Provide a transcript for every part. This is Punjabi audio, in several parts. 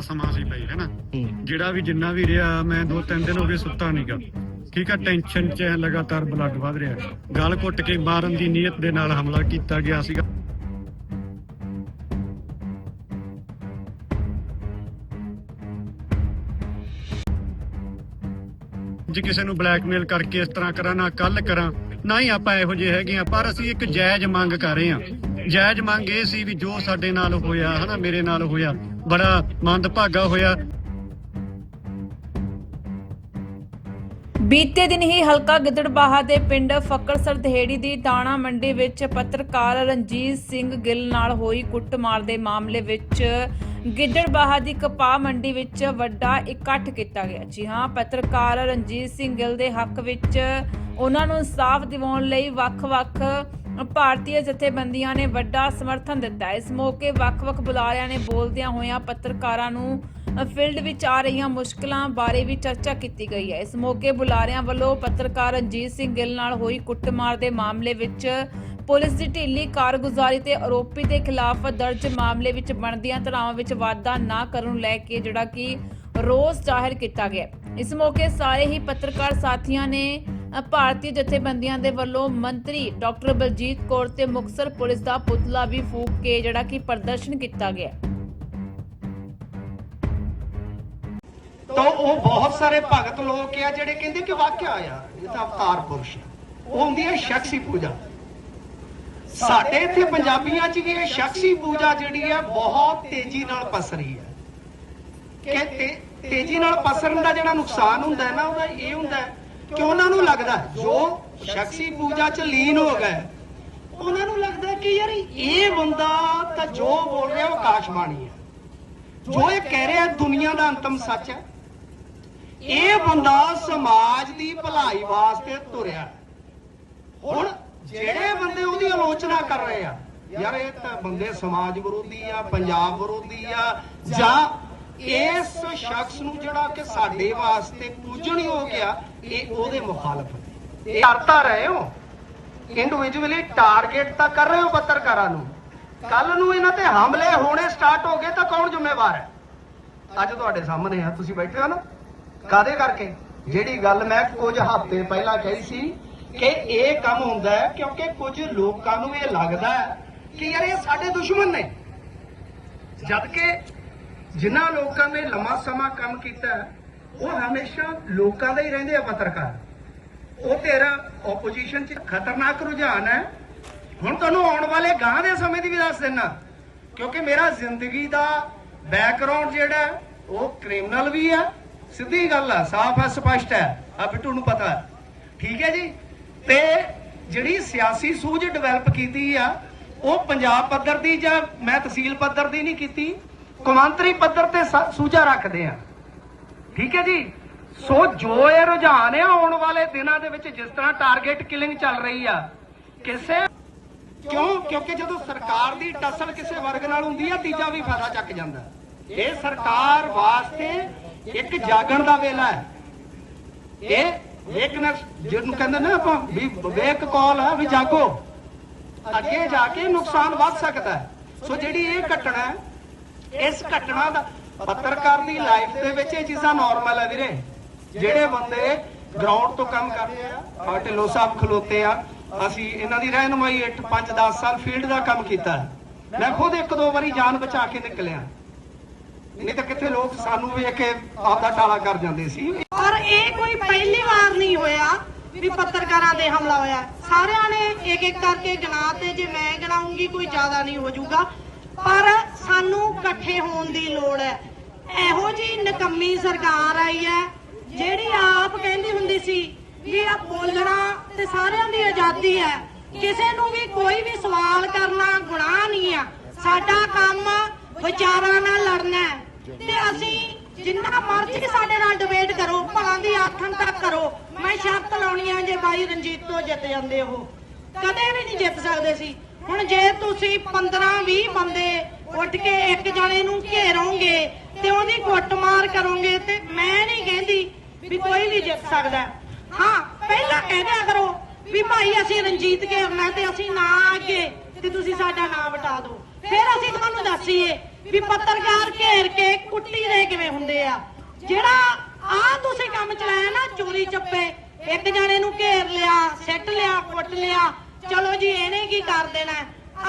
ਸਮਾਂ ਸੀ ਬਈ ਹੈਨਾ ਜਿਹੜਾ ਵੀ ਜਿੰਨਾ ਵੀ ਰਿਹਾ ਮੈਂ ਦੋ ਤਿੰਨ ਦਿਨ ਹੋ ਗਏ ਸੁੱਤਾ ਨਹੀਂਗਾ ਠੀਕ ਆ ਟੈਨਸ਼ਨ 'ਚ ਐਂ ਲਗਾਤਾਰ ਬਲੱਡ ਵਧ ਰਿਹਾ। ਗਲ ਘੁੱਟ ਕੇ ਮਾਰਨ ਦੀ ਨੀਅਤ ਦੇ ਨਾਲ ਹਮਲਾ ਕੀਤਾ ਗਿਆ ਸੀਗਾ। ਜੇ ਕਿਸੇ ਨੂੰ ਬਲੈਕਮੇਲ ਕਰਕੇ ਇਸ ਤਰ੍ਹਾਂ ਕਰਾਂ ਨਾ ਕੱਲ ਕਰਾਂ ਨਾ ਹੀ ਆਪਾਂ ਇਹੋ ਜਿਹੇ ਹੈਗੇ ਆ ਪਰ ਅਸੀਂ ਇੱਕ ਜਾਇਜ਼ ਮੰਗ ਕਰ ਰਹੇ ਆ ਜਾਇਜ਼ ਮੰਗ ਇਹ ਸੀ ਵੀ ਜੋ ਸਾਡੇ ਨਾਲ ਹੋਇਆ ਹਨਾ ਮੇਰੇ ਨਾਲ ਹੋਇਆ ਬੜਾ ਮੰਦਭਾਗਾ ਹੋਇਆ। ਬੀਤੇ ਦਿਨ ਹੀ ਹਲਕਾ ਗਿੱਦੜਬਾਹਾ ਦੇ ਪਿੰਡ ਫੱਕੜਸਰ ਦਹੇੜੀ ਦੀ ਦਾਣਾ ਮੰਡੀ ਵਿੱਚ ਪੱਤਰਕਾਰ ਰਣਜੀਤ ਸਿੰਘ ਗਿੱਲ ਨਾਲ ਹੋਈ ਕੁੱਟਮਾਰ ਦੇ ਮਾਮਲੇ ਵਿੱਚ ਗਿੱਦੜਬਾਹਾ ਦੀ ਕਪਾਹ ਮੰਡੀ ਵਿੱਚ ਵੱਡਾ ਇਕੱਠ ਕੀਤਾ ਗਿਆ। ਜੀ ਹਾਂ, ਪੱਤਰਕਾਰ ਰਣਜੀਤ ਸਿੰਘ ਗਿੱਲ ਦੇ ਹੱਕ ਵਿੱਚ ਉਹਨਾਂ ਨੂੰ ਇਨਸਾਫ ਦਿਵਾਉਣ ਲਈ ਵੱਖ-ਵੱਖ ਭਾਰਤੀ ਜਥੇਬੰਦੀਆਂ ਨੇ ਵੱਡਾ ਸਮਰਥਨ ਦਿੱਤਾ। ਇਸ ਮੌਕੇ ਵੱਖ-ਵੱਖ ਬੁਲਾਰਿਆਂ ਨੇ ਬੋਲਦਿਆਂ ਹੋਇਆਂ ਪੱਤਰਕਾਰਾਂ ਨੂੰ ਫੀਲਡ ਵਿੱਚ ਆ ਰਹੀਆਂ ਮੁਸ਼ਕਲਾਂ ਬਾਰੇ ਵੀ ਚਰਚਾ ਕੀਤੀ ਗਈ ਹੈ। ਇਸ ਮੌਕੇ ਬੁਲਾਰਿਆਂ ਵੱਲੋਂ ਪੱਤਰਕਾਰ ਰਣਜੀਤ ਸਿੰਘ ਗਿੱਲ ਨਾਲ ਹੋਈ ਕੁੱਟਮਾਰ ਦੇ ਮਾਮਲੇ ਵਿੱਚ ਪੁਲਿਸ ਦੀ ਢਿੱਲੀ ਕਾਰਗੁਜ਼ਾਰੀ ਤੇ ਆਰੋਪੀ ਦੇ ਖਿਲਾਫ ਦਰਜ ਮਾਮਲੇ ਵਿੱਚ ਬਣਦੀਆਂ ਧਾਰਾਵਾਂ ਵਿੱਚ ਵਾਧਾ ਨਾ ਕਰਨ ਲੈ ਕੇ ਜਿਹੜਾ ਕਿ ਰੋਸ ਜ਼ਾਹਿਰ ਕੀਤਾ ਗਿਆ ਇਸ ਮੌਕੇ ਸਾਰੇ ਹੀ ਪੱਤਰਕਾਰ ਸਾਥੀਆਂ ਨੇ ਭਾਰਤੀ ਜਥੇਬੰਦੀਆਂ ਦੇ ਵੱਲੋਂ ਮੰਤਰੀ ਡਾਕਟਰ ਬਲਜੀਤ ਕੌਰ ਤੇ ਮੁਕਤਸਰ ਪੁਲਿਸ ਦਾ ਪੁਤਲਾ ਵੀ ਫੂਕ ਕੇ ਜਿਹੜਾ ਕਿ ਪ੍ਰਦਰਸ਼ਨ ਕੀਤਾ ਗਿਆ। ਤਾਂ ਉਹ ਬਹੁਤ ਸਾਰੇ ਭਗਤ ਲੋਕ ਆ ਜਿਹੜੇ ਕਹਿੰਦੇ ਕਿ ਵਾਕਿਆ ਆ ਇਹ ਤਾਂ ਅਵਤਾਰ ਪੁਰਸ਼। ਉਹ ਹੁੰਦੀ ਹੈ ਸ਼ਖਸੀ ਪੂਜਾ। ਸਾਡੇ ਇੱਥੇ ਪੰਜਾਬੀਆਂ 'ਚ ਵੀ ਇਹ ਸ਼ਖਸੀ ਪੂਜਾ ਜਿਹੜੀ ਹੈ ਬਹੁਤ ਤੇਜ਼ੀ ਨਾਲ ਪਸਰੀ ਹੈ ਕਿ ਤੇਜ਼ੀ ਨਾਲ ਪਸਰਨ ਦਾ ਜਿਹੜਾ ਨੁਕਸਾਨ ਹੁੰਦਾ ਹੈ ਨਾ ਉਹਦਾ ਇਹ ਹੁੰਦਾ ਹੈ ਕਿ ਉਹਨਾਂ ਨੂੰ ਲੱਗਦਾ ਜੋ ਸ਼ਖਸੀ ਪੂਜਾ 'ਚ ਲੀਨ ਹੋ ਗਏ। ਉਹਨਾਂ ਨੂੰ ਲੱਗਦਾ ਕਿ ਯਾਰ ਇਹ ਬੰਦਾ ਤਾਂ ਜੋ ਬੋਲ ਰਿਹਾ ਉਹ ਆਕਾਸ਼ਬਾਣੀ ਹੈ। ਜੋ ਇਹ ਕਹਿ ਰਿਹਾ ਦੁਨੀਆ ਦਾ ਅੰਤਮ ਸੱਚ ਹੈ। ਇਹ ਬੰਦਾ ਸਮਾਜ ਦੀ ਭਲਾਈ ਵਾਸਤੇ ਤੁਰਿਆ ਹੁਣ ਜਿਹੜੇ ਬੰਦੇ ਉਹਦੀ ਆਲੋਚਨਾ ਕਰ ਰਹੇ ਆ, ਯਾਰ ਇਹ ਤਾਂ ਬੰਦੇ ਸਮਾਜ ਵਿਰੋਧੀ ਆ, ਪੰਜਾਬ ਵਿਰੋਧੀ ਆ, ਜਾਂ ਇਸ ਸ਼ਖਸ ਨੂੰ ਜਿਹੜਾ ਕਿ ਸਾਡੇ ਵਾਸਤੇ ਪੂਜਣੀ ਹੋ ਗਿਆ ਇਹ ਉਹਦੇ ਮੁਖਾਲਫ ਨੇ। ਇਹ ਕਰਤਾ ਰਹੇ ਹੋ? ਇੰਡੀਵਿਜੂਅਲੀ ਟਾਰਗੇਟ ਤਾਂ ਕਰ ਰਹੇ ਹੋ ਪੱਤਰਕਾਰਾਂ ਨੂੰ। ਕੱਲ ਨੂੰ ਇਹਨਾਂ ਤੇ ਹਮਲੇ ਹੋਣੇ ਸਟਾਰਟ ਹੋ ਗਏ ਤਾਂ ਕੌਣ ਜ਼ਿੰਮੇਵਾਰ ਹੈ? ਅੱਜ ਤੁਹਾਡੇ ਸਾਹਮਣੇ ਆ, ਤੁਸੀਂ ਬੈਠੇ ਹੋ ਨਾ? ਕਾਦੇ ਕਰਕੇ? ਜਿਹੜੀ ਗੱਲ ਮੈਂ ਕੁਝ ਹਫ਼ਤੇ ਪਹਿਲਾਂ ਕਹੀ ਸੀ ਕਿ ਇਹ ਕੰਮ ਹੁੰਦਾ ਹੈ ਕਿਉਂਕਿ ਕੁਝ ਲੋਕਾਂ ਨੂੰ ਇਹ ਲੱਗਦਾ ਹੈ ਕਿ ਯਾਰ ਇਹ ਸਾਡੇ ਦੁਸ਼ਮਣ ਨੇ। ਜਦ ਕਿ ਜਿਨ੍ਹਾਂ ਲੋਕਾਂ ਨੇ ਲੰਮਾ ਸਮਾਂ ਕੰਮ ਕੀਤਾ ਉਹ ਹਮੇਸ਼ਾ ਲੋਕਾਂ ਦੇ ਹੀ ਰਹਿੰਦੇ ਆ ਪੱਤਰਕਾਰ। ਉਹ ਤੇਰਾ ਆਪੋਜੀਸ਼ਨ 'ਚ ਖਤਰਨਾਕ ਰੁਝਾਨ ਹੈ। ਹੁਣ ਤੁਹਾਨੂੰ ਆਉਣ ਵਾਲੇ ਗਾਂ ਦੇ ਸਮੇਂ ਦੀ ਵੀ ਦੱਸ ਦਿੰਨਾ। ਕਿਉਂਕਿ ਮੇਰਾ ਜ਼ਿੰਦਗੀ ਦਾ ਬੈਕਗ੍ਰਾਉਂਡ ਜਿਹੜਾ ਉਹ ਕ੍ਰਿਮੀਨਲ ਵੀ ਹੈ। ਸਿੱਧੀ ਗੱਲ ਆ, ਸਾਫ਼ ਹੈ, ਸਪਸ਼ਟ ਹੈ। ਆ ਬਿੱਟੂ ਨੂੰ ਪਤਾ ਠੀਕ ਹੈ ਜੀ? ਤੇ ਜਿਹੜੀ ਸਿਆਸੀ ਸੂਝ ਡਿਵੈਲਪ ਕੀਤੀ ਆ, ਉਹ ਪੰਜਾਬ ਪੱਧਰ ਦੀ ਜਾਂ ਮੈਂ ਤਹਿਸੀਲ ਪੱਧਰ ਦੀ ਨਹੀਂ ਕੀਤੀ, ਕੌਮਾਂਤਰੀ ਪੱਧਰ ਤੇ ਸੂਝਾ ਰੱਖਦੇ ਆ। ਠੀਕ ਹੈ ਜੀ? ਸੋ ਜੋ ਇਹ ਰੁਝਾਨ ਆ, ਆਉਣ ਵਾਲੇ ਦਿਨਾਂ ਦੇ ਵਿੱਚ ਜਿਸ ਤਰ੍ਹਾਂ ਟਾਰਗੇਟ ਕਿਲਿੰਗ ਚੱਲ ਰਹੀ ਆ, ਕਿਸੇ ਕਿਉਂ? ਕਿਉਂਕਿ ਜਦੋਂ ਸਰਕਾਰ ਦੀ ਟਸਲ ਕਿਸੇ ਵਰਗ ਨਾਲ ਹੁੰਦੀ ਆ, ਤੀਜਾ ਵੀ ਫਾਇਦਾ ਚੱਕ ਜਾਂਦਾ। ਇਹ ਸਰਕਾਰ ਵਾਸਤੇ ਇੱਕ ਜਾਗਣ ਦਾ ਵੇਲਾ ਹੈ। ਇਹ ਵੇਕਨੈਸ ਜਿਹਨੂੰ ਕਹਿੰਦੇ ਨਾ ਆਪਾਂ ਵੀ ਵੇਕ ਕਾਲ ਹੈ ਵੀ ਜਾਗੋ। ਅੱਗੇ ਜਾ ਕੇ ਨੁਕਸਾਨ ਵੱਧ ਸਕਦਾ ਹੈ। ਸੋ ਜਿਹੜੀ ਇਹ ਘਟਨਾ ਇਸ ਘਟਨਾ ਦਾ ਪੱਤਰਕਾਰ ਦੀ ਲਾਈਫ ਦੇ ਵਿੱਚ ਇਹ ਚੀਜ਼ਾਂ ਨਾਰਮਲ ਹੈ ਵੀਰੇ। ਜਿਹੜੇ ਬੰਦੇ ਗਰਾਊਂਡ ਤੋਂ ਕੰਮ ਕਰਦੇ ਆ, ਆਹ ਸਾਹਿਬ ਖਲੋਤੇ ਆ, ਅਸੀਂ ਇਹਨਾਂ ਦੀ ਰਹਿਨਮਾਈ 8 5 10 ਸਾਲ ਫੀਲਡ ਦਾ ਕੰਮ ਕੀਤਾ। ਮੈਂ ਖੁਦ ਇੱਕ ਦੋ ਵਾਰੀ ਜਾਨ ਬਚਾ ਕੇ ਨਿਕਲਿਆ। ਨਹੀਂ ਤਾਂ ਕਿੱਥੇ ਲੋਕ ਸਾਨੂੰ ਵੇਖ ਕੇ ਆਪਦਾ ਟਾਲਾ ਕਰ ਜਾਂਦੇ ਸੀ। ਔਰ ਇਹ ਕੋਈ ਪਹਿਲੀ ਵਾਰ ਨਹੀਂ ਹੋਇਆ ਵੀ ਪੱਤਰਕਾਰਾਂ ਤੇ ਹਮਲਾ ਹੋਇਆ। ਸਾਰਿਆਂ ਨੇ ਇੱਕ ਇੱਕ ਕਰਕੇ ਗਿਣਾ ਤੇ ਜੇ ਮੈਂ ਗਿਣਾਉਂਗੀ ਕੋਈ ਜ਼ਿਆਦਾ ਨਹੀਂ ਹੋ ਜਾਊਗਾ। ਪਰ ਸਾਨੂੰ ਇਕੱਠੇ ਹੋਣ ਦੀ ਲੋੜ ਹੈ। ਇਹੋ ਜੀ ਨਕੰਮੀ ਸਰਕਾਰ ਆਈ ਹੈ, ਜਿਹੜੀ ਆਪ ਕਹਿੰਦੀ ਹੁੰਦੀ ਸੀ ਵੀ ਆ ਬੋਲਣਾ ਤੇ ਸਾਰਿਆਂ ਦੀ ਆਜ਼ਾਦੀ ਹੈ। ਕਿਸੇ ਨੂੰ ਵੀ ਕੋਈ ਵੀ ਸਵਾਲ ਕਰਨਾ ਗੁਨਾਹ ਨਹੀਂ ਆ। ਸਾਡਾ ਕੰਮ ਵਿਚਾਰਾਂ ਨਾਲ ਲੜਨਾ ਤੇ ਅਸੀਂ ਜਿੰਨਾ ਮਰਜ਼ੀ ਸਾਡੇ ਨਾਲ ਡਿਬੇਟ ਕਰੋ, ਭਲਾਂ ਦੀ ਆਖਣ ਤੱਕ ਕਰੋ। ਮੈਂ ਸ਼ਰਤ ਲਾਉਣੀ ਆ ਜੇ ਬਾਈ ਰਣਜੀਤ ਤੋਂ ਜਿੱਤ ਜਾਂਦੇ ਉਹ। ਕਦੇ ਵੀ ਨਹੀਂ ਜਿੱਤ ਸਕਦੇ ਸੀ। ਹੁਣ ਜੇ ਤੁਸੀਂ 15 20 ਬੰਦੇ ਉੱਠ ਕੇ ਇੱਕ ਜਣੇ ਨੂੰ ਘੇਰੋਗੇ ਤੇ ਉਹਦੀ ਕੁੱਟਮਾਰ ਕਰੋਗੇ ਤੇ ਮੈਂ ਨਹੀਂ ਕਹਿੰਦੀ ਵੀ ਕੋਈ ਵੀ ਜਿੱਤ ਸਕਦਾ। ਹਾਂ, ਪਹਿਲਾਂ ਕਹਿ ਦਿਆ ਕਰੋ ਵੀ ਭਾਈ ਅਸੀਂ ਰਣਜੀਤ ਘੇਰਨਾ ਤੇ ਅਸੀਂ ਨਾ ਅੱਗੇ ਤੇ ਤੁਸੀਂ ਸਾਡਾ ਨਾਮ ਵਟਾ ਦਿਓ। ਫਿਰ ਅਸੀਂ ਤੁਹਾਨੂੰ ਦੱਸੀਏ ਵੀ ਪੱਤਰਕਾਰ ਘੇਰ ਕੇ ਕੁੱਟੀ ਦੇ ਕਿਵੇਂ ਹੁੰਦੇ ਆ। ਜਿਹੜਾ ਆ ਤੁਸੀਂ ਕੰਮ ਚਲਾਇਆ ਨਾ, ਚੋਰੀ ਚੱਪੇ, ਇੱਕ ਜਣੇ ਨੂੰ ਘੇਰ ਲਿਆ, ਸਿੱਟ ਲਿਆ, ਕੁੱਟ ਲਿਆ, ਚਲੋ ਜੀ, ਇਹਨੇ ਕੀ ਕਰ ਦੇਣਾ?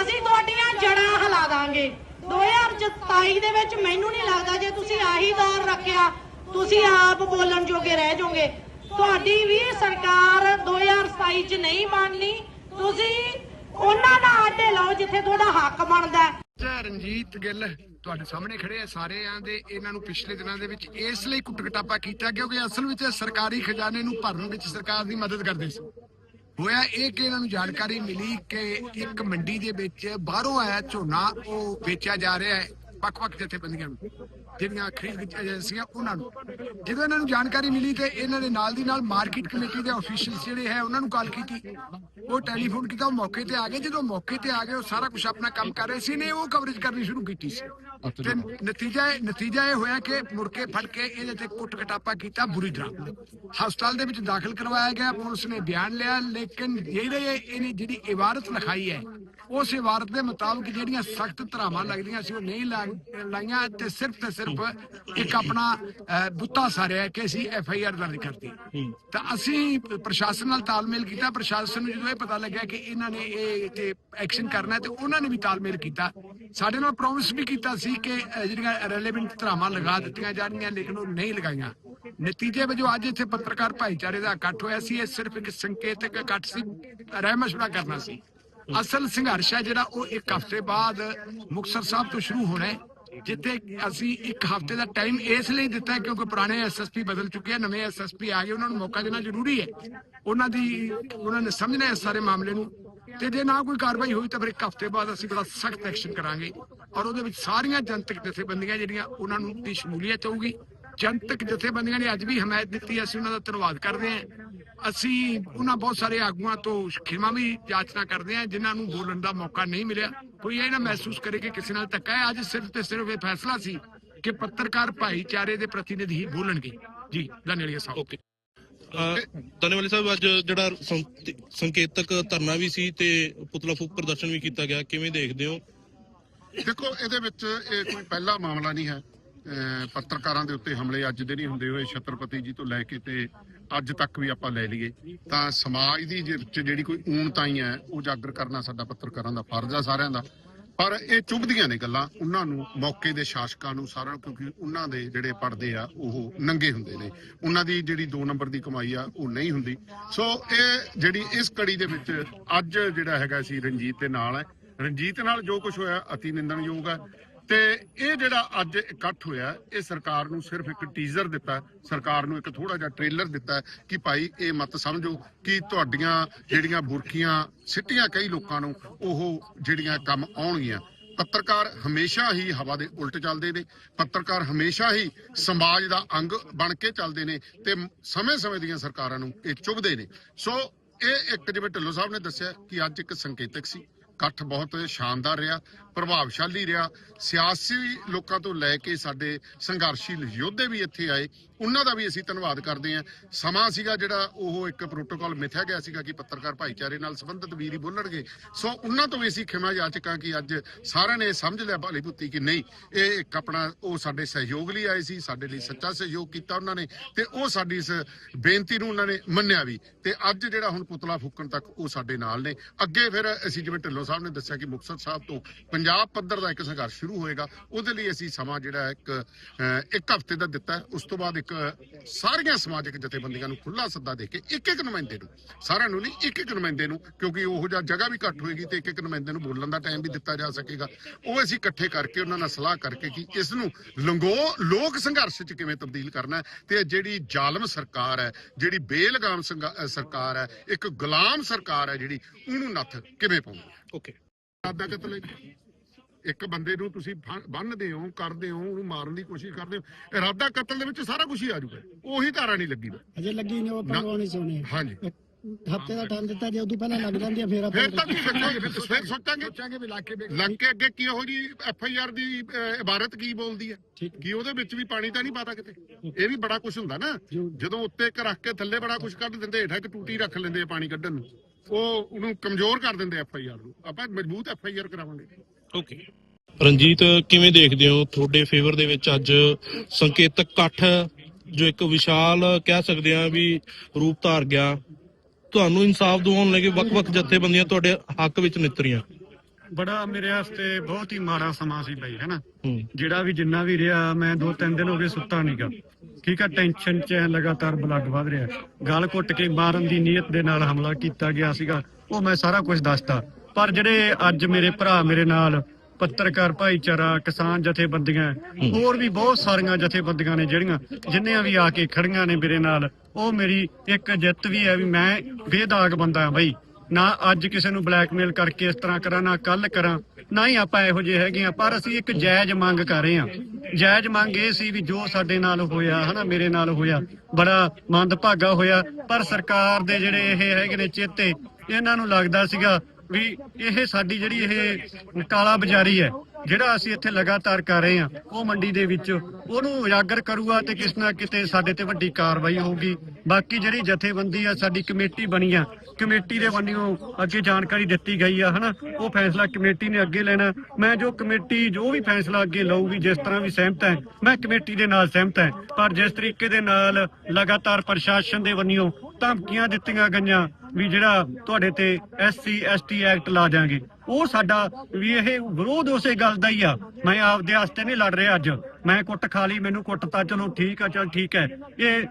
ਅਸੀਂ ਤੁਹਾਡੀਆਂ ਜੜਾਂ ਹਿਲਾ ਦਾਂਗੇ। 2027 ਦੇ ਵਿੱਚ ਮੈਨੂੰ ਨਹੀਂ ਲੱਗਦਾ ਜੇ ਤੁਸੀਂ ਆਹੀ ਦੌਰ ਰੱਖਿਆ, ਤੁਸੀਂ ਆਪ ਬੋਲਣ ਜੋਗੇ ਰਹਿ ਜਾਓਗੇ। ਤੁਹਾਡੀ ਵੀ ਸਰਕਾਰ 2027 ਚ ਨਹੀਂ ਬਣਨੀ, ਤੁਸੀਂ ਉਹਨਾਂ ਨਾਲ ਆਡੇ ਲਾਓ ਜਿੱਥੇ ਤੁਹਾਡਾ ਹੱਕ ਬਣਦਾ ਹੈ। ਰਣਜੀਤ ਗਿੱਲ, ਤੁਹਾਡੇ ਸਾਹਮਣੇ ਖੜੇ ਆ ਸਾਰੇ ਦੇ, ਇਹਨਾਂ ਨੂੰ ਪਿਛਲੇ ਦਿਨਾਂ ਦੇ ਵਿੱਚ ਇਸ ਲਈ ਕੁੱਟਕਟਾਪਾ ਕੀਤਾ ਕਿਉਂਕਿ ਅਸਲ ਵਿੱਚ ਸਰਕਾਰੀ ਖਜ਼ਾਨੇ ਨੂੰ ਭਰਨ ਵਿੱਚ ਸਰਕਾਰ ਦੀ ਮਦਦ ਕਰਦੇ ਸੀ। ਹੋਇਆ ਇਹ ਕਿ ਇਹਨਾਂ ਨੂੰ ਜਾਣਕਾਰੀ ਮਿਲੀ ਕਿ ਇੱਕ ਮੰਡੀ ਦੇ ਵਿੱਚ ਬਾਹਰੋਂ ਆਇਆ ਝੋਨਾ, ਉਹ ਵੇਚਿਆ ਜਾ ਰਿਹਾ ਹੈ। ਵੱਖ-ਵੱਖ ਜਥੇਬੰਦੀਆਂ ਨੂੰ ਜਿਹੜੀਆਂ ਖਰੀਦ ਏਜੰਸੀਆਂ ਉਹਨਾਂ ਨੂੰ। ਜਦੋਂ ਇਹਨਾਂ ਨੂੰ ਜਾਣਕਾਰੀ ਮਿਲੀ ਤੇ ਇਹਨਾਂ ਦੇ ਨਾਲ ਦੀ ਨਾਲ ਮਾਰਕੀਟ ਕਮੇਟੀ ਦੇ ਆਫੀਸ਼ੀਅਲਸ ਜਿਹੜੇ ਹੈ ਉਹਨਾਂ ਨੂੰ ਕਾਲ ਕੀਤੀ। ਉਹ ਟੈਲੀਫੋਨ ਕੀਤਾ ਉਹ ਮੌਕੇ ਤੇ ਆ ਗਏ। ਜਦੋਂ ਮੌਕੇ ਤੇ ਆ ਗਏ ਉਹ ਸਾਰਾ ਕੁਝ ਆਪਣਾ ਕੰਮ ਕਰ ਰਹੇ ਸੀ ਨੇ ਉਹ ਕਵਰੇਜ ਕਰਨੀ ਸ਼ੁਰੂ ਕੀਤੀ ਸੀ। ਤੇ ਨਤੀਜਾ ਇਹ ਨਤੀਜਾ ਇਹ ਹੋਇਆ ਕਿ ਮੁੜ ਕੇ ਫੜ ਕੇ ਇਹਦੇ ਤੇ ਕੁੱਟ ਕਟਾਪਾ ਕੀਤਾ ਬੁਰੀ ਤਰ੍ਹਾਂ। ਹਸਪਤਾਲ ਦੇ ਵਿੱਚ ਦਾਖਲ ਕਰਵਾਇਆ ਗਿਆ ਪੁਲਿਸ ਨੇ ਬਿਆਨ ਲਿਆ ਲੇਕਿਨ ਜਿਹੜੇ ਇਹਨੇ ਜਿਹੜੀ ਇਬਾਰਤ ਲਿਖਾਈ ਹੈ ਉਸ ਇਬਾਰਤ ਦੇ ਮੁਤਾਬਕ ਜਿਹੜੀਆਂ ਸਖਤ ਧਰਾਵਾਂ ਲੱਗਦੀਆਂ ਸੀ ਉਹ ਨਹੀਂ ਲਾਈਆਂ ਤੇ ਸਿਰਫ ਤੇ ਸਿਰਫ ਇੱਕ ਆਪਣਾ ਬੁੱਤਾ ਸਾਰਿਆ ਕਿ ਅਸੀਂ ਐਫ ਆਈ ਆਰ ਦਰਜ ਕਰਤੀ। ਤਾਂ ਅਸੀਂ ਪ੍ਰਸ਼ਾਸਨ ਨਾਲ ਤਾਲਮੇਲ ਕੀਤਾ ਪ੍ਰਸ਼ਾਸਨ ਨੂੰ ਜਦੋਂ ਇਹ ਪਤਾ ਲੱਗਿਆ ਕਿ ਇਹਨਾਂ ਨੇ ਇਹ ਤੇ ਐਕਸ਼ਨ ਕਰਨਾ ਤੇ ਉਹਨਾਂ ਨੇ ਵੀ ਤਾਲਮੇਲ ਕੀਤਾ ਸਾਡੇ ਨਾਲ ਪ੍ਰੋਮਿਸ ਵੀ ਕੀਤਾ ਸੀ ਕਿ ਜਿਹੜੀਆਂ ਰੈਲੇਵੈਂਟ ਧਰਾਵਾਂ ਲਗਾ ਦਿੱਤੀਆਂ ਜਾਣਗੀਆਂ ਲੇਕਿਨ ਉਹ ਨਹੀਂ ਲਗਾਈਆਂ। ਨਤੀਜੇ ਵਜੋਂ ਅੱਜ ਇੱਥੇ ਪੱਤਰਕਾਰ ਭਾਈਚਾਰੇ ਦਾ ਇਕੱਠ ਹੋਇਆ ਸੀ ਇਹ ਸਿਰਫ ਇੱਕ ਸੰਕੇਤਕ ਇਕੱਠ ਸੀ ਰਹਿ ਮਸ਼ਵਰਾ ਕਰਨਾ ਸੀ। ਅਸਲ ਸੰਘਰਸ਼ ਹੈ ਜਿਹੜਾ ਉਹ ਇੱਕ ਹਫ਼ਤੇ ਬਾਅਦ ਮੁਕਤਸਰ ਸਾਹਿਬ ਤੋਂ ਸ਼ੁਰੂ ਹੋਣਾ ਹੈ, ਜਿੱਥੇ ਅਸੀਂ ਇੱਕ ਹਫ਼ਤੇ ਦਾ ਟਾਈਮ ਇਸ ਲਈ ਦਿੱਤਾ ਕਿਉਂਕਿ ਪੁਰਾਣੇ ਐਸਐਸਪੀ ਬਦਲ ਚੁੱਕੇ ਆ, ਨਵੇਂ ਐਸਐਸਪੀ ਆ ਗਏ, ਉਹਨਾਂ ਨੂੰ ਮੌਕਾ ਦੇਣਾ ਜ਼ਰੂਰੀ ਹੈ। ਉਹਨਾਂ ਦੀ, ਉਹਨਾਂ ਨੇ ਸਮਝਣਾ ਹੈ ਇਸ ਸਾਰੇ ਮਾਮਲੇ ਨੂੰ ਤੇ ਜੇ ਨਾ ਕੋਈ ਕਾਰਵਾਈ ਹੋਈ ਤਾਂ ਫਿਰ ਇੱਕ ਹਫ਼ਤੇ ਬਾਅਦ ਅਸੀਂ ਬੜਾ ਸਖਤ ਐਕਸ਼ਨ ਕਰਾਂਗੇ ਔਰ ਉਹਦੇ ਵਿੱਚ ਸਾਰੀਆਂ ਜਨਤਕ ਜਥੇਬੰਦੀਆਂ ਜਿਹੜੀਆਂ ਉਹਨਾਂ ਨੂੰ ਦੀ ਸ਼ਮੂਲੀਅਤ ਹੋਊਗੀ। ਜਨਤਕ ਜਥੇਬੰਦੀਆਂ ਨੇ ਅੱਜ ਵੀ ਹਮਾਇਤ ਦਿੱਤੀ ਅਸੀਂ ਉਹਨਾਂ ਦਾ ਧੰਨਵਾਦ ਕਰਦੇ ਹਾਂ। ਅਸੀਂ ਉਹਨਾਂ ਬਹੁਤ ਸਾਰੇ ਆਗੂਆਂ ਤੋਂ ਖਿਮਾ ਵੀ ਯਾਚਨਾ ਕਰਦੇ ਹਾਂ ਜਿਨ੍ਹਾਂ ਨੂੰ ਬੋਲਣ ਦਾ ਮੌਕਾ ਨਹੀਂ ਮਿਲਿਆ। ਕੋਈ ਇਹ ਨਾ ਮਹਿਸੂਸ ਕਰੇ ਕਿ ਕਿਸੇ ਨਾਲ ਧੱਕਾ ਹੈ। ਅੱਜ ਸਿਰਫ ਤੇ ਸਿਰਫ ਇਹ ਫੈਸਲਾ ਸੀ ਕਿ ਪੱਤਰਕਾਰ ਭਾਈਚਾਰੇ ਦੇ ਪ੍ਰਤੀਨਿਧੀ ਹੀ ਬੋਲਣਗੇ। ਜੀ ਧੰਨਵਾਦ ਸਾਹਿਬ। ਓਕੇ। ਧੰਨਵਾਦ ਸਾਹਿਬ ਅੱਜ ਜਿਹੜਾ ਸੰਕੇਤਕ ਧਰਨਾ ਵੀ ਸੀ ਤੇ ਪੁਤਲਾ ਫੂਕ ਪ੍ਰਦਰਸ਼ਨ ਵੀ ਕੀਤਾ ਗਿਆ। ਕਿਵੇਂ ਦੇਖਦੇ ਹੋ? ਦੇਖੋ ਇਹਦੇ ਵਿੱਚ ਇਹ ਕੋਈ ਪਹਿਲਾ ਮਾਮਲਾ ਨਹੀਂ ਹੈ। ਪੱਤਰਕਾਰਾਂ ਦੇ ਉੱਤੇ ਹਮਲੇ ਅੱਜ ਦੇ ਨਹੀਂ ਹੁੰਦੇ ਹੋਏ ਛਤਰਪਤੀ ਜੀ ਤੋਂ ਲੈ ਕੇ ਤੇ ਅੱਜ ਤੱਕ ਵੀ ਆਪਾਂ ਲੈ ਲਈਏ। ਤਾਂ ਸਮਾਜ ਦੀ ਜਿਹੜੀ ਕੋਈ ਊਣਤਾਈ ਹੈ, ਉਹ ਉਜਾਗਰ ਕਰਨਾ ਸਾਡਾ ਪੱਤਰਕਾਰਾਂ ਦਾ ਫਰਜ਼ ਆ ਸਾਰਿਆਂ ਦਾ। ਪਰ ਇਹ ਚੁੱਭਦੀਆਂ ਨੇ ਗੱਲਾਂ। ਉਹਨਾਂ ਨੂੰ ਮੌਕੇ ਦੇ ਸ਼ਾਸਕਾਂ ਨੂੰ ਸਾਰਿਆਂ ਕਿਉਂਕਿ ਉਹਨਾਂ ਦੇ ਜਿਹੜੇ ਪਰਦੇ ਆ, ਉਹ ਨੰਗੇ ਹੁੰਦੇ ਨੇ। ਉਹਨਾਂ ਦੀ ਜਿਹੜੀ 2 ਨੰਬਰ ਦੀ ਕਮਾਈ ਆ, ਉਹ ਨਹੀਂ ਹੁੰਦੀ। ਸੋ ਇਹ ਜਿਹੜੀ ਇਸ ਕੜੀ ਦੇ ਵਿੱਚ ਅੱਜ ਜਿਹੜਾ ਹੈਗਾ ਸੀ ਰਣਜੀਤ ਦੇ ਨਾਲ ਹੈ। ਰਣਜੀਤ ਨਾਲ ਜੋ ਕੁਝ ਹੋਇਆ ਅਤੀ ਨਿੰਦਣਯੋਗ ਹੈ। ਤੇ ਇਹ ਜਿਹੜਾ ਅੱਜ ਇਕੱਠ ਹੋਇਆ, ਇਹ ਸਰਕਾਰ ਨੂੰ ਸਿਰਫ ਇੱਕ ਟੀਜ਼ਰ ਦਿੱਤਾ ਸਰਕਾਰ ਨੂੰ ਇੱਕ ਥੋੜਾ ਜਿਹਾ ਟ੍ਰੇਲਰ ਦਿੱਤਾ ਕਿ ਭਾਈ ਇਹ ਮਤ ਸਮਝੋ ਕਿ ਤੁਹਾਡੀਆਂ ਜਿਹੜੀਆਂ ਬੁਰਕੀਆਂ ਸਿੱਟੀਆਂ ਕਈ ਲੋਕਾਂ ਨੂੰ, ਉਹ ਜਿਹੜੀਆਂ ਕੰਮ ਆਉਣਗੀਆਂ। ਪੱਤਰਕਾਰ ਹਮੇਸ਼ਾ ਹੀ ਹਵਾ ਦੇ ਉਲਟ ਚੱਲਦੇ ਨੇ, ਪੱਤਰਕਾਰ ਹਮੇਸ਼ਾ ਹੀ ਸਮਾਜ ਦਾ ਅੰਗ ਬਣ ਕੇ ਚੱਲਦੇ ਨੇ ਤੇ ਸਮੇਂ-ਸਮੇਂ ਦੀਆਂ ਸਰਕਾਰਾਂ ਨੂੰ ਇਹ ਚੁਭਦੇ ਨੇ। ਸੋ ਇਹ ਇੱਕ ਜਿਵੇਂ ਢਿੱਲੋਂ ਸਾਹਿਬ ਨੇ ਦੱਸਿਆ ਕਿ ਅੱਜ ਇੱਕ ਸੰਕੇਤਕ ਸੀ। ਇਕੱਠ ਬਹੁਤ ਸ਼ਾਨਦਾਰ ਰਿਹਾ, ਪ੍ਰਭਾਵਸ਼ਾਲੀ ਰਿਹਾ। ਸਿਆਸੀ ਲੋਕਾਂ ਤੋਂ ਲੈ ਕੇ ਸਾਡੇ ਸੰਘਰਸ਼ੀਲ ਯੋਧੇ ਵੀ ਇੱਥੇ ਆਏ। ਉਹਨਾਂ ਦਾ ਵੀ ਅਸੀਂ ਧੰਨਵਾਦ ਕਰਦੇ ਹਾਂ। ਸਮਾਂ ਸੀਗਾ ਜਿਹੜਾ ਉਹ ਇੱਕ ਪ੍ਰੋਟੋਕਾਲ ਮਿਥਿਆ ਗਿਆ ਸੀਗਾ ਕਿ ਪੱਤਰਕਾਰ ਭਾਈਚਾਰੇ ਨਾਲ ਸੰਬੰਧਿਤ ਵੀਰ ਹੀ ਬੋਲਣਗੇ। ਸੋ ਉਹਨਾਂ ਤੋਂ ਵੀ ਅਸੀਂ ਖਿਮਾ ਯਾਚਕਾਂ ਕਿ ਅੱਜ ਸਾਰਿਆਂ ਨੇ ਸਮਝ ਲਿਆ ਭਾਲੀ ਪੁੱਤੀ ਕਿ ਨਹੀਂ, ਇਹ ਇੱਕ ਆਪਣਾ ਉਹ ਸਾਡੇ ਸਹਿਯੋਗ ਲਈ ਆਏ ਸੀ, ਸਾਡੇ ਲਈ ਸੱਚਾ ਸਹਿਯੋਗ ਕੀਤਾ ਉਹਨਾਂ ਨੇ ਤੇ ਉਹ ਸਾਡੀ ਇਸ ਬੇਨਤੀ ਨੂੰ ਉਹਨਾਂ ਨੇ ਮੰਨਿਆ ਵੀ। ਤੇ ਅੱਜ ਜਿਹੜਾ ਹੁਣ ਪੁਤਲਾ ਫੂਕਣ ਤੱਕ ਉਹ ਸਾਡੇ ਨਾਲ ਨੇ। ਅੱਗੇ ਫਿਰ ਅਸੀਂ ਜਿਵੇਂ ਢਿੱਲੋਂ ਸਾਹਿਬ ਨੇ ਦੱਸਿਆ ਕਿ ਮੁਕਤਸਰ ਸਾਹਿਬ ਤੋਂ ਪੰਜਾਬ ਪੱਧਰ ਦਾ ਇੱਕ ਸੰਘਰਸ਼ ਸ਼ੁਰੂ ਹੋਏਗਾ, ਉਹਦੇ ਲਈ ਅਸੀਂ ਸਮਾਂ ਜਿਹੜਾ ਇੱਕ ਇੱਕ ਹਫ਼ਤੇ ਦਾ ਦਿੱਤਾ। ਉਸ ਤੋਂ ਬਾਅਦ ਇੱਕ ਸਾਰੀਆਂ ਸਮਾਜਿਕ ਜਥੇਬੰਦੀਆਂ ਨੂੰ ਖੁੱਲਾ ਸੱਦਾ ਦੇ ਕੇ ਇੱਕ ਇੱਕ ਨੁਮਾਇੰਦੇ ਨੂੰ ਸਾਰਿਆਂ ਨੂੰ ਨਹੀਂ ਇੱਕ ਇੱਕ ਨੁਮਾਇੰਦੇ ਨੂੰ ਕਿਉਂਕਿ ਉਹੋ ਜਿਹਾ ਜਗ੍ਹਾ ਵੀ ਘੱਟ ਹੋਏਗੀ ਤੇ ਇੱਕ ਇੱਕ ਨੁਮਾਇੰਦੇ ਨੂੰ ਬੋਲਣ ਦਾ ਟਾਈਮ ਵੀ ਦਿੱਤਾ ਜਾ ਸਕੇਗਾ। ਉਹ ਅਸੀਂ ਇਕੱਠੇ ਕਰਕੇ ਉਹਨਾਂ ਨਾਲ ਸਲਾਹ ਕਰਕੇ ਕਿ ਇਸ ਨੂੰ ਲੰਗੋ ਲੋਕ ਸੰਘਰਸ਼ 'ਚ ਕਿਵੇਂ ਤਬਦੀਲ ਕਰਨਾ ਤੇ ਜਿਹੜੀ ਜ਼ਾਲਮ ਸਰਕਾਰ ਹੈ ਜਿਹੜੀ ਬੇਲਗਾਮ ਸਰਕਾਰ ਹੈ ਇੱਕ ਗੁਲਾਮ ਸਰਕਾਰ ਹੈ ਜਿਹੜੀ ਉਹਨੂੰ ਨੱਥ ਕਿਵੇਂ ਪਾਉਣੀ ਓਕੇ ਇਰਾਦਾ ਕਤਲ। ਇੱਕ ਬੰਦੇ ਨੂੰ ਤੁਸੀਂ ਬੰਨ੍ਹਦੇ ਹੋ ਕਰਦੇ ਹੋ ਉਹਨੂੰ ਮਾਰਨ ਦੀ ਕੋਸ਼ਿਸ਼ ਕਰਦੇ ਹੋ ਇਰਾਦਾ ਕਤਲ ਦੇ ਵਿੱਚ ਸਾਰਾ ਕੁਝ ਹੀ ਆ ਜਾਊਗਾ। ਉਹੀ ਧਾਰਾ ਨਹੀਂ ਲੱਗੀ। ਅਜੇ ਲੱਗੀ ਨਹੀਂ ਉਹ ਪਰਵਾਹ ਸੁਣੀ। ਹਾਂਜੀ। ਹਫ਼ਤੇ ਦਾ ਟਾਈਮ ਦਿੱਤਾ ਜੇ ਉਦੋਂ ਪਹਿਲਾਂ ਲੱਗ ਜਾਂਦੀ ਫੇਰ ਆਪਾਂ ਫਿਰ ਤਾਂ ਕੀ ਸੋਚਾਂਗੇ? ਫਿਰ ਸੋਚਾਂਗੇ। ਸੋਚਾਂਗੇ ਵੀ ਇਲਾਕੇ ਵਿੱਚ ਲੱਗ ਕੇ ਅੱਗੇ ਕੀ ਹੋ ਜੀ ਐਫ ਆਈ ਆਰ ਦੀ ਇਬਾਰਤ ਕੀ ਬੋਲਦੀ ਹੈ। ਕੀ ਉਹਦੇ ਵਿੱਚ ਵੀ ਪਾਣੀ ਤਾਂ ਨਹੀਂ ਪਾਤਾ ਕਿਤੇ? ਇਹ ਵੀ ਬੜਾ ਕੁਝ ਹੁੰਦਾ ਨਾ। ਜਦੋਂ ਉੱਤੇ ਇੱਕ ਰੱਖ ਕੇ ਥੱਲੇ ਬੜਾ ਕੁਝ ਕੱਢ ਦਿੰਦੇ ਹੇਠਾਂ ਇੱਕ ਟੂਟੀ ਰੱਖ ਲੈਂਦੇ ਆ ਪਾਣੀ ਕੱਢਣ ਨੂੰ। ਉਹ ਉਹਨੂੰ ਕਮਜ਼ੋਰ ਕਰ ਦਿੰਦੇ ਐਫ ਆਈ ਆਰ ਨੂੰ। ਆਪਾਂ ਮਜ਼ਬੂਤ ਐਫ ਆਈ ਆਰ ਕਰਾਵਾਂਗੇ। ਓਕੇ ਰਣਜੀਤ ਕਿਵੇਂ ਦੇਖਦੇ ਹੋ? ਤੁਹਾਡੇ ਫੇਵਰ ਦੇ ਵਿੱਚ ਅੱਜ ਸੰਕੇਤਕ ਇਕੱਠ ਜੋ ਇੱਕ ਵਿਸ਼ਾਲ ਕਹਿ ਸਕਦੇ ਆ ਵੀ ਰੂਪ ਧਾਰ ਗਿਆ। ਤੁਹਾਨੂੰ ਇਨਸਾਫ ਦਿਵਾਉਣ ਲਈ ਵੱਖ-ਵੱਖ ਜਥੇਬੰਦੀਆਂ ਤੁਹਾਡੇ ਹੱਕ ਵਿੱਚ ਨਿਤਰੀਆਂ। ਬੜਾ ਮੇਰੇ ਵਾਸਤੇ ਬਹੁਤ ਹੀ ਮਾੜਾ ਸਮਾਂ ਸੀ ਬਈ ਹੈਨਾ ਜਿਹੜਾ ਵੀ ਜਿੰਨਾ ਵੀ ਰਿਹਾ ਮੈਂ ਦੋ ਤਿੰਨ ਦਿਨ ਹੋ ਗਏ ਸੁੱਤਾ ਨਹੀਂਗਾ ਠੀਕ ਆ ਟੈਨਸ਼ਨ 'ਚ ਐਂ ਲਗਾਤਾਰ ਬਲੱਡ ਵਧ ਰਿਹਾ। ਗਲ ਘੁੱਟ ਕੇ ਮਾਰਨ ਦੀ ਨੀਅਤ ਦੇ ਨਾਲ ਹਮਲਾ ਕੀਤਾ ਗਿਆ ਸੀਗਾ। ਉਹ ਮੈਂ ਸਾਰਾ ਕੁਝ ਦੱਸਤਾ। ਪਰ ਜਿਹੜੇ ਅੱਜ ਮੇਰੇ ਭਰਾ ਮੇਰੇ ਨਾਲ ਪੱਤਰਕਾਰ ਭਾਈਚਾਰਾ ਕਿਸਾਨ ਜਥੇਬੰਦੀਆਂ ਹੋਰ ਵੀ ਬਹੁਤ ਸਾਰੀਆਂ ਜਥੇਬੰਦੀਆਂ ਨੇ ਜਿਹੜੀਆਂ ਜਿੰਨੀਆਂ ਵੀ ਆ ਕੇ ਖੜੀਆਂ ਨੇ ਮੇਰੇ ਨਾਲ ਉਹ ਮੇਰੀ ਇੱਕ ਜਿੱਤ ਵੀ ਹੈ ਵੀ ਮੈਂ ਬੇਦਾਗ ਬੰਦਾ ਹਾਂ ਬਈ। ਨਾ ਅੱਜ ਕਿਸੇ ਨੂੰ ਬਲੈਕਮੇਲ ਕਰਕੇ ਇਸ ਤਰ੍ਹਾਂ ਕਰਾਂ ਨਾ ਕੱਲ ਕਰਾਂ ਨਾ ਹੀ ਆਪਾਂ ਇਹੋ ਜਿਹੇ ਹੈਗੇ ਆ ਪਰ ਅਸੀਂ ਇੱਕ ਜਾਇਜ਼ ਮੰਗ ਕਰ ਰਹੇ ਆ ਜਾਇਜ਼ ਮੰਗ ਇਹ ਸੀ ਵੀ ਜੋ ਸਾਡੇ ਨਾਲ ਹੋਇਆ ਹਨਾ ਮੇਰੇ ਨਾਲ ਹੋਇਆ ਬੜਾ ਮੰਦਭਾਗਾ ਹੋਇਆ ਪਰ ਸਰਕਾਰ ਦੇ ਜਿਹੜੇ ਇਹ ਹੈਗੇ ਨੇ ਚੇਤੇ ਇਹਨਾਂ ਨੂੰ ਲੱਗਦਾ ਸੀਗਾ ਵੀ ਇਹ ਸਾਡੀ ਜਿਹੜੀ ਇਹ ਕਾਲਾ ਬਾਜ਼ਾਰੀ ਹੈ, ਜਿਹੜਾ ਅਸੀਂ ਇੱਥੇ ਲਗਾਤਾਰ ਕਰ ਰਹੇ ਹਾਂ, ਉਹ ਮੰਡੀ ਦੇ ਵਿੱਚ ਉਹਨੂੰ ਉਜਾਗਰ ਕਰੂਗਾ ਤੇ ਕਿਸ ਨਾ ਕਿਤੇ ਸਾਡੇ ਤੇ ਵੱਡੀ ਕਾਰਵਾਈ ਹੋਊਗੀ। ਬਾਕੀ ਜਿਹੜੀ ਜਥੇਬੰਦੀ ਆ, ਸਾਡੀ ਕਮੇਟੀ ਬਣੀ ਆ, ਕਮੇਟੀ ਦੇ ਵੱਲੋਂ ਅੱਗੇ ਜਾਣਕਾਰੀ ਦਿੱਤੀ ਗਈ ਆ, ਹਨਾ? ਉਹ ਫੈਸਲਾ ਕਮੇਟੀ ਨੇ ਅੱਗੇ ਲੈਣਾ। ਮੈਂ ਜੋ ਕਮੇਟੀ, ਜੋ ਵੀ ਫੈਸਲਾ ਅੱਗੇ ਲਊਗੀ, ਜਿਸ ਤਰ੍ਹਾਂ ਵੀ ਸਹਿਮਤ ਹੈ, ਮੈਂ ਕਮੇਟੀ ਦੇ ਨਾਲ ਸਹਿਮਤ ਹੈ। ਪਰ ਜਿਸ ਤਰੀਕੇ ਦੇ ਨਾਲ ਲਗਾਤਾਰ ਪ੍ਰਸ਼ਾਸਨ ਦੇ ਵੱਲੋਂ ਧਮਕੀਆਂ ਦਿੱਤੀਆਂ ਗਈਆਂ ਵੀ ਜਿਹੜਾ ਤੁਹਾਡੇ ਤੇ ਐਸਸੀ ਐਸਟੀ ਐਕਟ ਲਾ ਦਿਆਂਗੇ। ਉਹ ਸਾਡਾ ਵੀ ਇਹ ਵਿਰੋਧ ਉਸੇ ਗੱਲ ਦਾ ਹੀ ਆ। ਮੈਂ ਆਪਦੇ ਵਾਸਤੇ ਨਹੀਂ ਲੜ ਰਿਹਾ ਅੱਜ। ਮੈਂ ਕੁੱਟ ਖਾ ਲਈ, ਮੈਨੂੰ ਕੁੱਟ ਕੁੱਟਤਾ ਚਲੋ ਠੀਕ ਆ, ਚਲ ਠੀਕ ਹੈ। ਇਹ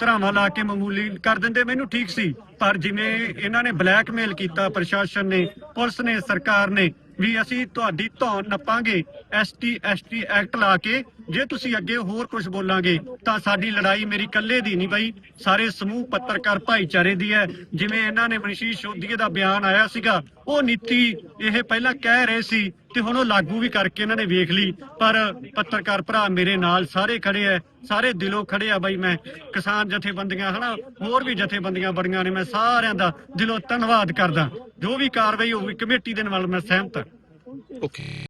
ਧਰਾਵਾਂ ਲਾ ਕੇ ਮਾਮੂਲੀ ਕਰ ਦਿੰਦੇ, ਮੈਨੂੰ ਠੀਕ ਸੀ। ਪਰ ਜਿਵੇਂ ਇਹਨਾਂ ਨੇ ਬਲੈਕਮੇਲ ਕੀਤਾ, ਪ੍ਰਸ਼ਾਸਨ ਨੇ, ਪੁਲਿਸ ਨੇ, ਸਰਕਾਰ ਨੇ ਵੀ ਅਸੀਂ ਤੁਹਾਡੀ ਧੌਣ ਨੱਪਾਂਗੇ ਐਸਟੀ ਐਸਟੀ ਐਕਟ ਲਾ ਕੇ ਜੇ ਤੁਸੀਂ ਅੱਗੇ ਹੋਰ ਕੁਝ ਬੋਲਾਂਗੇ ਤਾਂ ਸਾਡੀ ਲੜਾਈ ਮੇਰੀ ਕੱਲੇ ਦੀ ਨਹੀਂ ਬਈ, ਸਾਰੇ ਸਮੂਹ ਪੱਤਰਕਾਰ ਭਾਈਚਾਰੇ ਦੀ ਹੈ। ਜਿਵੇਂ ਇਹਨਾਂ ਨੇ ਮਨੀਸ਼ੀ ਸ਼ੋਧੀਏ ਦਾ ਬਿਆਨ ਆਇਆ ਸੀਗਾ, ਉਹ ਨੀਤੀ ਇਹ ਪਹਿਲਾਂ ਕਹਿ ਰਹੇ ਸੀ ਤੇ ਹੁਣ ਉਹ ਲਾਗੂ ਵੀ ਕਰਕੇ ਇਹਨਾਂ ਨੇ ਵੇਖ ਲਈ। ਪਰ ਪੱਤਰਕਾਰ ਭਰਾ ਮੇਰੇ ਨਾਲ ਸਾਰੇ ਖੜੇ ਐ, ਸਾਰੇ ਦਿਲੋਂ ਖੜੇ ਆ ਬਈ ਮੈਂ। ਕਿਸਾਨ ਜਥੇਬੰਦੀਆਂ, ਹਨਾ, ਹੋਰ ਵੀ ਜਥੇਬੰਦੀਆਂ ਬੜੀਆਂ ਨੇ, ਮੈਂ ਸਾਰਿਆਂ ਦਾ ਦਿਲੋਂ ਧੰਨਵਾਦ ਕਰਦਾ। ਜੋ ਵੀ ਕਾਰਵਾਈ ਹੋਊਗੀ, ਕਮੇਟੀ ਦੇ ਨਾਲ ਮੈਂ ਸਹਿਮਤ ਓਕੇ